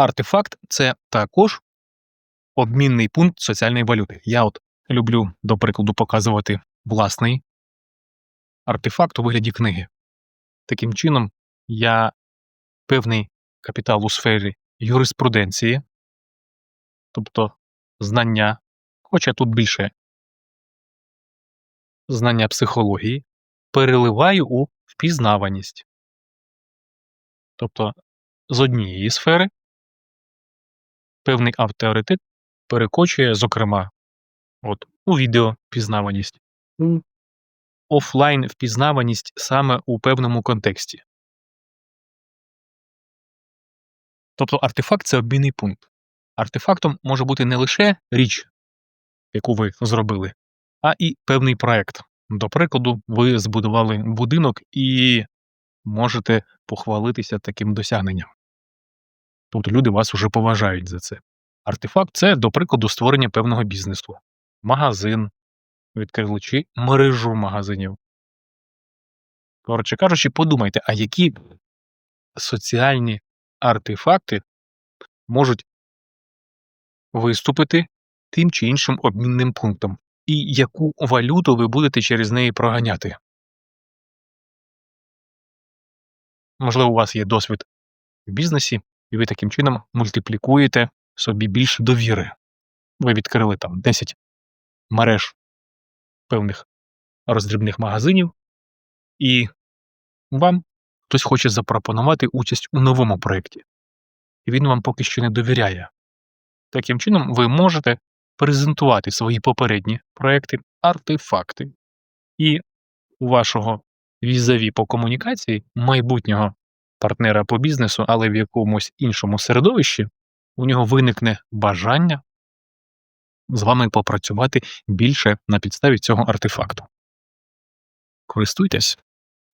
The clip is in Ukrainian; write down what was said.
Артефакт це також обмінний пункт соціальної валюти. Я от люблю, до прикладу, показувати власний артефакт у вигляді книги. Таким чином, я певний капітал у сфері юриспруденції, тобто знання, хоча тут більше знання психології, переливаю у впізнаваність. Тобто з однієї сфери певний авторитет перекочує, зокрема, от, у відео впізнаваність, у офлайн впізнаваність саме у певному контексті. Тобто артефакт це обмінний пункт. Артефактом може бути не лише річ, яку ви зробили, а і певний проект. До прикладу, ви збудували будинок і можете похвалитися таким досягненням. Тобто люди вас уже поважають за це. Артефакт це, до прикладу, створення певного бізнесу, магазин, відкрили чи мережу магазинів. Коротше кажучи, подумайте, а які соціальні артефакти можуть виступити тим чи іншим обмінним пунктом, і яку валюту ви будете через неї проганяти. Можливо, у вас є досвід в бізнесі, і ви таким чином мультиплікуєте собі більше довіри. Ви відкрили там 10 мереж певних роздрібних магазинів, і вам хтось хоче запропонувати участь у новому проєкті, і він вам поки що не довіряє. Таким чином, ви можете презентувати свої попередні проекти, артефакти, і у вашого візаві по комунікації майбутнього партнера по бізнесу, але в якомусь іншому середовищі, у нього виникне бажання з вами попрацювати більше на підставі цього артефакту. Користуйтесь.